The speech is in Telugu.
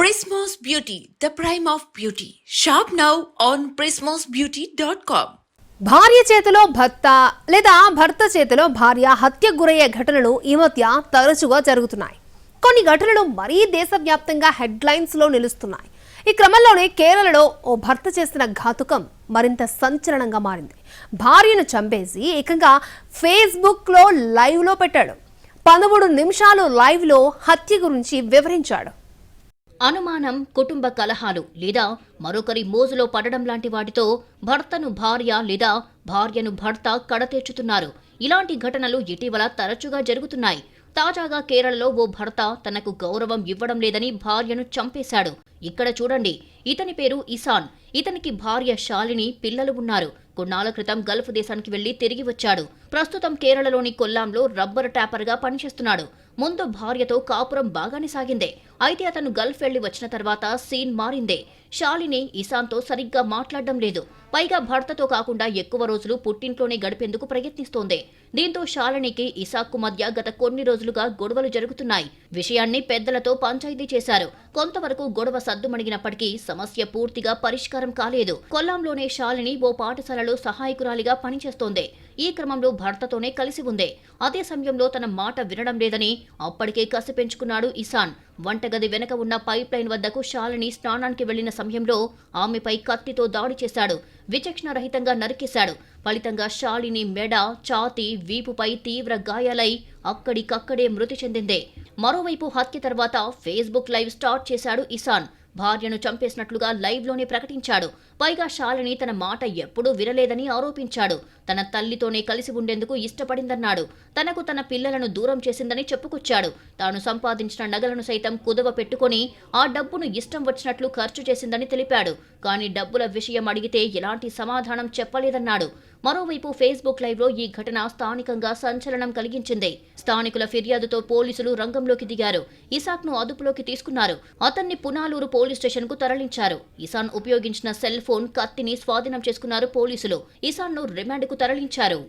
Prismos Beauty, the prime of beauty. Shop now on prismosbeauty.com. భార్య చేతిలో భర్త లేదా భర్త చేతిలో భార్య హత్య గురయ్యే ఘటనలు ఈ మధ్య తరచుగా జరుగుతున్నాయి. కొన్ని ఘటనలు మరీ దేశవ్యాప్తంగా హెడ్లైన్స్లో నిలుస్తున్నాయి. ఈ క్రమంలోనే కేరళలో ఓ భర్త చేసిన ఘాతుకం మరింత సంచలనంగా మారింది. భార్యను చంపేసి ఏకంగా ఫేస్బుక్లో లైవ్లో పెట్టాడు. పదమూడు నిమిషాలు లైవ్లో హత్య గురించి వివరించాడు. అనుమానం కుటుంబ కలహాలు లేదా మరొకరి మోజులో పడడం లాంటి వాటితో భర్తను భార్య లేదా భార్యను భర్త కడతీర్చుతున్నారు ఇలాంటి ఘటనలు ఇటీవల తరచుగా జరుగుతున్నాయి. తాజాగా కేరళలో ఓ భర్త తనకు గౌరవం ఇవ్వడం లేదని భార్యను చంపేశాడు. ఇక్కడ చూడండి ఇతని పేరు ఇసాన్ ఇతనికి భార్య శాలిని పిల్లలు ఉన్నారు. కొన్నాళ్ళ క్రితం గల్ఫ్ దేశానికి వెళ్ళి తిరిగి వచ్చాడు. ప్రస్తుతం కేరళలోని కొల్లాంలో రబ్బర్ ట్యాపర్గా పనిచేస్తున్నాడు. ముందు భార్యతో కాపురం బాగానే సాగిందే. అయితే అతను గల్ఫ్ వెళ్ళి వచ్చిన తర్వాత సీన్ మారిందే. శాలిని ఇసాన్తో సరిగ్గా మాట్లాడడం లేదు. పైగా భర్తతో కాకుండా ఎక్కువ రోజులు పుట్టింట్లోనే గడిపేందుకు ప్రయత్నిస్తోంది. దీంతో శాలినికి ఇసాక్కు మధ్య గత కొన్ని రోజులుగా గొడవలు జరుగుతున్నాయి. విషయాన్ని పెద్దలతో పంచాయతీ చేశారు. కొంతవరకు గొడవ సద్దుమణిగినప్పటికీ సమస్య పూర్తిగా పరిష్కారం కాలేదు. కొల్లాంలోనే శాలిని ఓ పాఠశాలలో సహాయకురాలిగా పనిచేస్తోంది. ఈ క్రమంలో భర్తతోనే కలిసి ఉంది. అదే సమయంలో తన మాట వినడం లేదని అప్పటికే కసి పెంచుకున్నాడు ఇసాన్ వంటగది వెనక ఉన్న పైప్ లైన్ వద్దకు శాలిని స్నానానికి వెళ్ళిన సమయంలో ఆమెపై కత్తితో దాడి చేశాడు. విచక్షణ రహితంగా నరికేశాడు. ఫలితంగా శాలిని మెడ ఛాతి వీపుపై తీవ్ర గాయాలై అక్కడికక్కడే మృతి చెందింది. మరోవైపు హత్య తర్వాత ఫేస్బుక్ లైవ్ స్టార్ట్ చేశాడు ఇసాన్ భార్యను చంపేసినట్లుగా లైవ్లోనే ప్రకటించాడు. పైగా శాలిని తన మాట ఎప్పుడూ వినలేదని ఆరోపించాడు. తన తల్లితోనే కలిసి ఉండేందుకు ఇష్టపడిందన్నాడు. తనకు తన పిల్లలను దూరం చేసిందని చెప్పుకొచ్చాడు. తాను సంపాదించిన నగలను సైతం కుదవ పెట్టుకుని ఆ డబ్బును ఇష్టం వచ్చినట్లు ఖర్చు చేసిందని తెలిపాడు. కానీ డబ్బుల విషయం అడిగితే ఎలాంటి సమాధానం చెప్పలేదన్నాడు. మరోవైపు ఫేస్బుక్ లైవ్లో ఈ ఘటన స్థానికంగా సంచలనం కలిగించింది. స్థానికుల ఫిర్యాదుతో పోలీసులు రంగంలోకి దిగారు. ఇసాక్ను అదుపులోకి తీసుకున్నారు. అతన్ని పునాలూరు పోలీస్ స్టేషన్కు తరలించారు. ఇసాన్ ఉపయోగించిన సెల్ ఫోన్ కత్తిని స్వాధీనం చేసుకున్నారు పోలీసులు. ఇసాన్ను రిమాండ్కు తరలించారు.